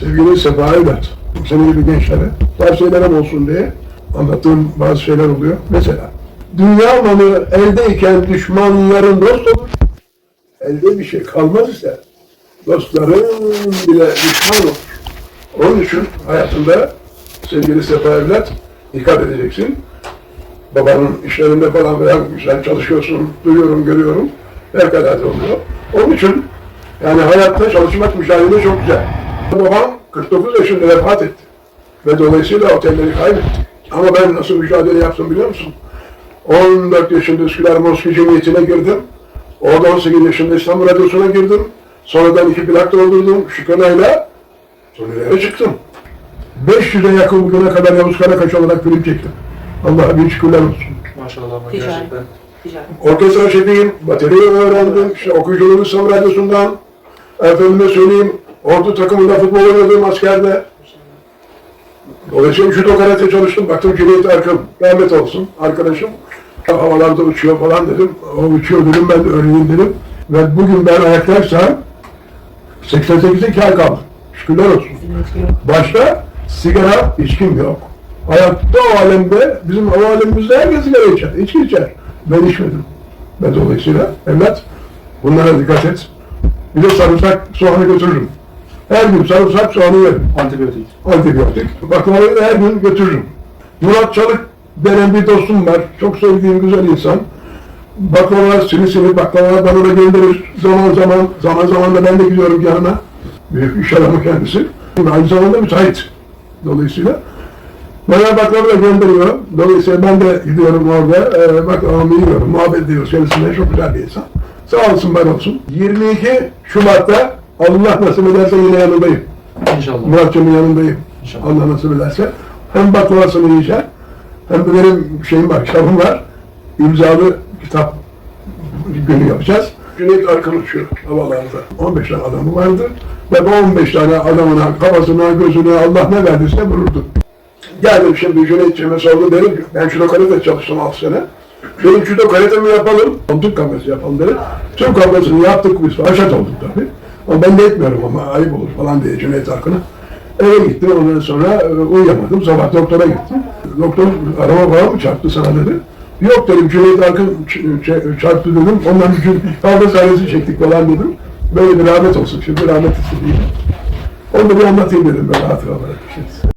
Sevgili Sefa Evlat, senin gibi gençlere tavsiyelerim olsun diye anlattığım bazı şeyler oluyor. Mesela, dünya malı eldeyken düşmanların dost olur. Elde bir şey kalmaz ise dostların bile düşman olur. Onun için hayatında sevgili Sefa Evlat dikkat edeceksin. Babanın işlerinde falan filan güzel çalışıyorsun, duyuyorum, görüyorum. Fevkalade oluyor. Onun için yani hayatta çalışmak mücadele çok güzel. Babam 49 yaşında vefat etti. Ve dolayısıyla otelleri kaybetti. Ama ben nasıl mücadele yaptım biliyor musun? 14 yaşında Üsküdar Moski Cemiyeti'ne girdim. Orada 18 yaşında İstanbul Radyosu'na girdim. Sonradan iki plak doldurdum. Şükrü'yle turnelere çıktım. 500'e yakın bugüne kadar Yavuz Karakaş olarak film çektim. Allah'a bin şükürler olsun. Maşallah gerçekten. Ticaret. Orkestra şefiyim, bateri öğrendim, işte okuyuculuğu İstanbul Radyosu'ndan. Efendime söyleyeyim, ordu takımında futbol oynadım askerde. Dolayısıyla judo karate çalıştım. Baktım Cüneyt Arkın, rahmet olsun arkadaşım. Havalarda uçuyor falan dedim. O uçuyor dedim, ben de öğreneyim dedim. Ve bugün ben ayaktaysam 88'e kar kaldım. Şükürler olsun. Başta sigara, içkim yok. Hayatta o alemde, bizim o alemimizde herkes sigara içer, içki içer. Ben içmedim. Ve dolayısıyla evlat, bunlara dikkat et. Bir de sarımsak soğanı götürürüm. Her gün sarımsak soğanı yerim. Antibiyotik. Antibiyotik. Baklavayı her gün götürürüm. Murat Çalık denen bir dostum var. Çok sevdiğim güzel insan. Baklava, sini sini baklava bana da gönderir. Zaman zaman, zaman zaman da ben de gidiyorum yanına. Büyük iş adamı kendisi. Aynı zamanda müteahhit. Dolayısıyla bana baklava da gönderiyor. Dolayısıyla ben de gidiyorum orada. E, baklavamı yiyorum. Muhabbet ediyoruz kendisine. Çok güzel bir insan. Sağ olsun, var olsun. 22 Şubat'ta Allah nasip ederse yine yanındayım. İnşallah. Muratcığımın yanındayım. İnşallah. Allah nasip ederse. Hem baklavasını yiyeceğim, hem de benim şeyim var, kitabım var. İmzalı kitap günü yapacağız. Cüneyt Arkın uçuyor havalarda. 15 tane adamı vardı. Ve bu 15 tane adamına, kafasına, gözüne Allah ne verdiyse vururdu. Geldim şimdi Cüneyt'ciğime sordum dedim ki, ben judo karate çalıştım 6 sene. Dedim judo karate mi yapalım? Türk kavgası yapalım dedim. Türk kavgasını yaptık biz. Haşat olduk tabii. Ama ben de etmiyorum ama ayıp olur falan diye Cüneyt Arkın'a. Eve gittim ondan sonra e, uyuyamadım. Sabah doktora gittim. Doktor araba falan mı çarptı sana dedi. Yok dedim Cüneyt Arkın çarptı dedim. Ondan bütün kavga sahnesi çektik falan dedim. Böyle bir rahmet olsun. Şimdi rahmet istediğim. Onu da bir anlatayım dedim böyle hatıra olarak.